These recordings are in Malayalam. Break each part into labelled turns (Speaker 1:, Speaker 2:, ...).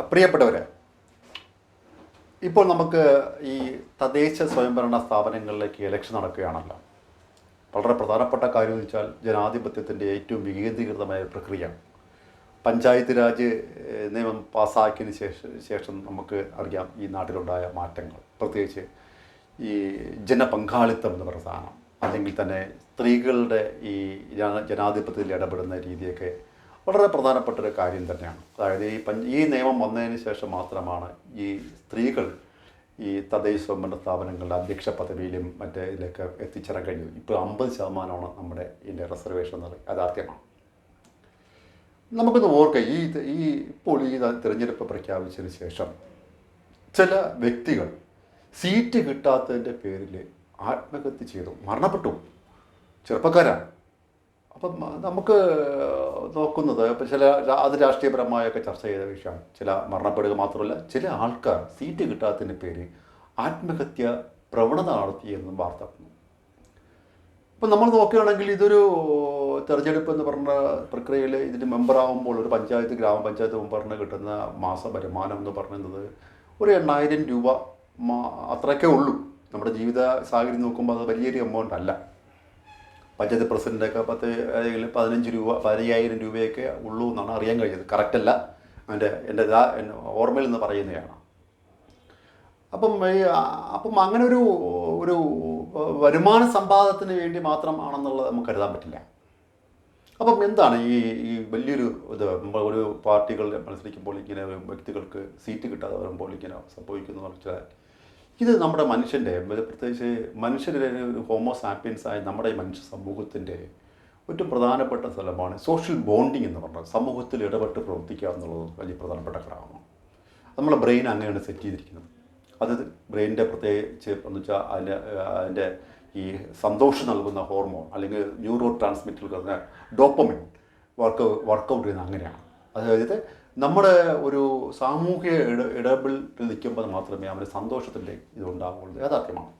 Speaker 1: പ്രിയപ്പെട്ടവരെ ഇപ്പോൾ നമുക്ക് ഈ തദ്ദേശ സ്വയംഭരണ സ്ഥാപനങ്ങളിലേക്ക് ഇലക്ഷൻ നടക്കുകയാണല്ലോ. വളരെ പ്രധാനപ്പെട്ട കാര്യം എന്ന് വെച്ചാൽ ജനാധിപത്യത്തിന്റെ ഏറ്റവും വികേന്ദ്രീകൃതമായ പ്രക്രിയ പഞ്ചായത്ത് രാജ് നിയമം പാസ്സാക്കിയതിന് ശേഷം ശേഷം നമുക്ക് അറിയാം ഈ നാട്ടിലുണ്ടായ മാറ്റങ്ങൾ. പ്രത്യേകിച്ച് ഈ ജനപങ്കാളിത്തം എന്ന് പറയുന്ന സാധനം അല്ലെങ്കിൽ തന്നെ സ്ത്രീകളുടെ ഈ ജന- ജനാധിപത്യത്തിൽ ഇടപെടുന്ന രീതിയൊക്കെ വളരെ പ്രധാനപ്പെട്ട ഒരു കാര്യം തന്നെയാണ്. അതായത് ഈ പഞ്ച ഈ നിയമം വന്നതിന് ശേഷം മാത്രമാണ് ഈ സ്ത്രീകൾ ഈ തദ്ദേശ സ്വയംഭരണ സ്ഥാപനങ്ങളുടെ അധ്യക്ഷ പദവിയിലും മറ്റേ ഇതിലൊക്കെ എത്തിച്ചേരാൻ കഴിഞ്ഞത് ഇപ്പോൾ അമ്പത് ശതമാനമാണ് നമ്മുടെ ഇതിന്റെ റിസർവേഷൻ എന്നത് യാഥാർത്ഥ്യമാണ് നമുക്കൊന്ന് ഓർക്കാം ഈ ഈ ഇപ്പോൾ ഈ തിരഞ്ഞെടുപ്പ് പ്രഖ്യാപിച്ചതിന് ശേഷം ചില വ്യക്തികൾ സീറ്റ് കിട്ടാത്തതിന്റെ പേരിൽ ആത്മഹത്യ ചെയ്തു. മരണപ്പെട്ടു. ചെറുപ്പക്കാരാണ്. അപ്പം നമുക്ക് നോക്കുന്നത് ഇപ്പം ചില അത് രാഷ്ട്രീയപരമായൊക്കെ ചർച്ച ചെയ്ത വിഷയമാണ് ചില മരണപ്പെടുക മാത്രമല്ല ചില ആൾക്കാർ സീറ്റ് കിട്ടാത്തതിന്റെ പേര് ആത്മഹത്യ പ്രവണത നടത്തി എന്ന് വാർത്ത ഇപ്പം നമ്മൾ നോക്കുകയാണെങ്കിൽ ഇതൊരു തെരഞ്ഞെടുപ്പ് എന്ന് പറഞ്ഞ പ്രക്രിയയിൽ ഇതിന് മെമ്പറാകുമ്പോൾ ഒരു പഞ്ചായത്ത് ഗ്രാമപഞ്ചായത്ത് മെമ്പറിന് കിട്ടുന്ന മാസ വരുമാനം എന്ന് പറയുന്നത് ഒരു എണ്ണായിരം രൂപ അത്രയൊക്കെ ഉള്ളൂ. നമ്മുടെ ജീവിത സാഹചര്യം നോക്കുമ്പോൾ അത് വലിയൊരു എമൗണ്ട് അല്ല. പഞ്ചായത്ത് പ്രസിഡന്റൊക്കെ പത്ത് അല്ലെങ്കിൽ പതിനഞ്ച് രൂപ പതിനയ്യായിരം രൂപയൊക്കെ ഉള്ളൂ എന്നാണ് അറിയാൻ കഴിഞ്ഞത്. കറക്റ്റ് അല്ല. എന്റെ എന്റെ ഇതാ ഓർമ്മയിൽ നിന്ന് പറയുന്നതാണ്. അപ്പം ഈ അപ്പം അങ്ങനെ ഒരു ഒരു വരുമാന സമ്പാദത്തിന് വേണ്ടി മാത്രം ആണെന്നുള്ളത് നമുക്ക് കരുതാൻ പറ്റില്ല. അപ്പം എന്താണ് ഈ ഈ വലിയൊരു ഇത്? ഒരു പാർട്ടികൾ മത്സരിക്കുമ്പോൾ ഇങ്ങനെ വ്യക്തികൾക്ക് സീറ്റ് കിട്ടാതെ വരുമ്പോൾ ഇങ്ങനെ സംഭവിക്കുന്നു വെച്ചാൽ ഇത് നമ്മുടെ മനുഷ്യന്റെ പ്രത്യേകിച്ച് മനുഷ്യരുടെ ഹോമോസാപ്പിയൻസായ നമ്മുടെ ഈ മനുഷ്യ സമൂഹത്തിന്റെ ഏറ്റവും പ്രധാനപ്പെട്ട സ്ഥലമാണ് സോഷ്യൽ ബോണ്ടിങ് എന്ന് പറഞ്ഞാൽ സമൂഹത്തിൽ ഇടപെട്ട് പ്രവർത്തിക്കുക എന്നുള്ളത് വലിയ പ്രധാനപ്പെട്ട ഘടകമാണ്. നമ്മുടെ ബ്രെയിൻ അങ്ങനെയാണ് സെറ്റ് ചെയ്തിരിക്കുന്നത്. അത് ബ്രെയിനിന്റെ പ്രത്യേകിച്ച് എന്ന് വെച്ചാൽ അതിന്റെ അതിന്റെ ഈ സന്തോഷം നൽകുന്ന ഹോർമോൺ അല്ലെങ്കിൽ ന്യൂറോ ട്രാൻസ്മിറ്ററുകൾ ഡോപ്പമിൻ വർക്ക് വർക്കൗട്ട് ചെയ്യുന്നത് അങ്ങനെയാണ്. അതായത് നമ്മുടെ ഒരു സാമൂഹിക ഇട ഇടപെടൽ നിൽക്കുമ്പോൾ മാത്രമേ അവന് സന്തോഷത്തിന്റെ ഇതുണ്ടാകുള്ളൂ യാഥാർത്ഥ്യമാണ്.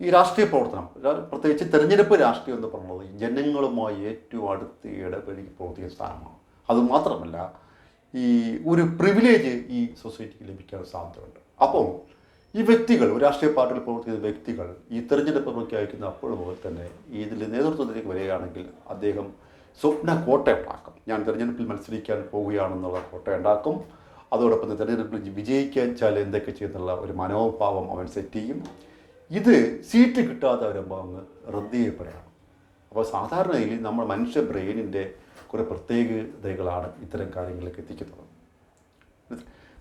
Speaker 1: ഈ രാഷ്ട്രീയ പ്രവർത്തനം പ്രത്യേകിച്ച് തെരഞ്ഞെടുപ്പ് രാഷ്ട്രീയം എന്ന് പറയുന്നത് ജനങ്ങളുമായി ഏറ്റവും അടുത്ത് ഇടപെടി പ്രവർത്തിക്കുന്ന സ്ഥാനമാണ്. അതുമാത്രമല്ല ഈ ഒരു പ്രിവിലേജ് ഈ സൊസൈറ്റിക്ക് ലഭിക്കാൻ സാധ്യതയുണ്ട്. അപ്പോൾ ഈ വ്യക്തികൾ ഒരു രാഷ്ട്രീയ പാർട്ടിയിൽ പ്രവർത്തിക്കുന്ന വ്യക്തികൾ ഈ തെരഞ്ഞെടുപ്പ് പ്രഖ്യാപിക്കുന്ന അപ്പോൾ മുതൽ തന്നെ ഇതിൽ നേതൃത്വത്തിലേക്ക് വരികയാണെങ്കിൽ അദ്ദേഹം സ്വപ്ന കോട്ട ഉണ്ടാക്കും ഞാൻ തിരഞ്ഞെടുപ്പിൽ മത്സരിക്കാൻ പോവുകയാണെന്നുള്ള കോട്ട ഉണ്ടാക്കും. അതോടൊപ്പം തിരഞ്ഞെടുപ്പിൽ വിജയിക്കാൻ വെച്ചാൽ എന്തൊക്കെ ചെയ്യുന്നുള്ള ഒരു മനോഭാവം അവൻ സെറ്റ് ചെയ്യും. ഇത് സീറ്റ് കിട്ടാതെ വരുമ്പോൾ അങ്ങ് റദ്ദ് ചെയ്യപ്പെടുകയാണ്. അപ്പോൾ സാധാരണയിൽ നമ്മൾ മനുഷ്യ ബ്രെയിനിന്റെ കുറേ പ്രത്യേകതകളാണ് ഇത്തരം കാര്യങ്ങളിലേക്ക് എത്തിക്കുന്നത്.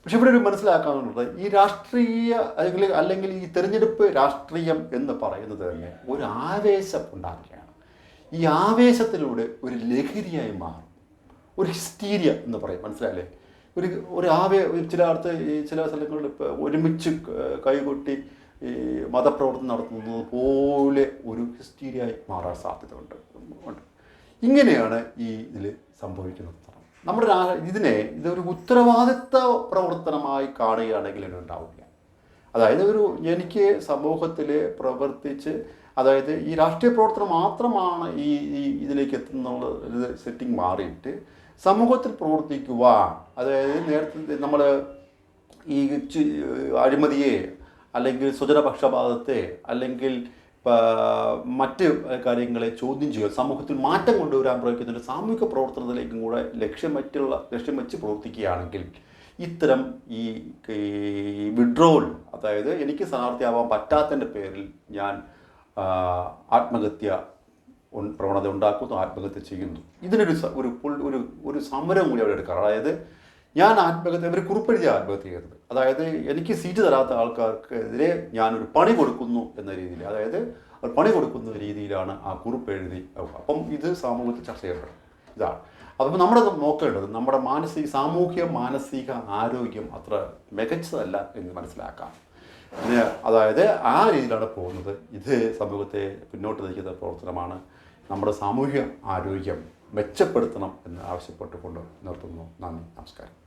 Speaker 1: പക്ഷെ ഇവിടെ ഒരു മനസ്സിലാക്കാനുള്ളത് ഈ രാഷ്ട്രീയ അല്ലെങ്കിൽ അല്ലെങ്കിൽ ഈ തിരഞ്ഞെടുപ്പ് രാഷ്ട്രീയം എന്ന് പറയുന്നത് തന്നെ ഒരു ആവേശം ഉണ്ടാക്കുകയാണ്. ഈ ആവേശത്തിലൂടെ ഒരു ലഹരിയായി മാറും. ഒരു ഹിസ്റ്റീരിയ എന്ന് പറയും മനസ്സിലായില്ലേ? ഒരു ഒരു ആവേ ചില അടുത്ത് ഈ ചില സ്ഥലങ്ങളിൽ ഒരുമിച്ച് കൈകൊട്ടി ഈ മതപ്രവർത്തനം നടത്തുന്നത് പോലെ ഒരു ഹിസ്റ്റീരിയായി മാറാൻ സാധ്യത ഉണ്ട്. ഉണ്ട് ഇങ്ങനെയാണ് ഈ ഇതിൽ സംഭവിക്കുന്നത്. നമ്മുടെ ഇതിനെ ഇതൊരു ഉത്തരവാദിത്ത പ്രവർത്തനമായി കാണുകയാണെങ്കിൽ ഉണ്ടാവില്ല അതായത് ഒരു എനിക്ക് സമൂഹത്തിൽ പ്രവർത്തിച്ച് അതായത് ഈ രാഷ്ട്രീയ പ്രവർത്തനം മാത്രമാണ് ഈ ഇതിലേക്ക് എത്തുന്നുള്ള ഒരു സെറ്റിംഗ് മാറിയിട്ട് സമൂഹത്തിൽ പ്രവർത്തിക്കുക അതായത് നേരത്തെ നമ്മൾ ഈ അഴിമതിയെ അല്ലെങ്കിൽ സ്വജനപക്ഷപാതത്തെ അല്ലെങ്കിൽ മറ്റ് കാര്യങ്ങളെ ചോദ്യം ചെയ്യുക സമൂഹത്തിൽ മാറ്റം കൊണ്ടുവരാൻ പ്രയോഗിക്കുന്ന ഒരു സാമൂഹിക പ്രവർത്തനത്തിലേക്കും കൂടെ ലക്ഷ്യം മറ്റുള്ള ലക്ഷ്യം വെച്ച് പ്രവർത്തിക്കുകയാണെങ്കിൽ ഇത്തരം ഈ വിഡ്രോവൽ അതായത് എനിക്ക് സ്ഥാനാർത്ഥിയാവാൻ പറ്റാത്തതിന്റെ പേരിൽ ഞാൻ ആത്മഹത്യ പ്രവണത ഉണ്ടാക്കുന്നു ആത്മഹത്യ ചെയ്യുന്നു. ഇതിനൊരു ഒരു ഒരു ഒരു സമരം കൂടി അവിടെ എടുക്കാറ്. അതായത് ഞാൻ ആത്മഹത്യ ഒരു കുറിപ്പെഴുതിയ ആത്മഹത്യ ചെയ്തത് അതായത് എനിക്ക് സീറ്റ് തരാത്ത ആൾക്കാർക്കെതിരെ ഞാനൊരു പണി കൊടുക്കുന്നു എന്ന രീതിയിൽ അതായത് അവർ പണി കൊടുക്കുന്ന രീതിയിലാണ് ആ കുറിപ്പ് എഴുതി അപ്പം ഇത് സമൂഹത്തിൽ ചർച്ച ചെയ്യപ്പെടും ഇതാണ്. അപ്പം നമ്മുടെ നോക്കേണ്ടത് നമ്മുടെ മാനസിക സാമൂഹ്യ മാനസിക ആരോഗ്യം അത്ര മികച്ചതല്ല എന്ന് മനസ്സിലാക്കാം. അതായത് ആ രീതിയിലാണ് പോകുന്നത്. ഇത് സമൂഹത്തെ പിന്നോട്ട് നയിക്കുന്ന പ്രവർത്തനമാണ്. നമ്മുടെ സാമൂഹിക ആരോഗ്യം മെച്ചപ്പെടുത്തണം എന്ന് ആവശ്യപ്പെട്ടുകൊണ്ട് നിർത്തുന്നു. നന്ദി. നമസ്കാരം.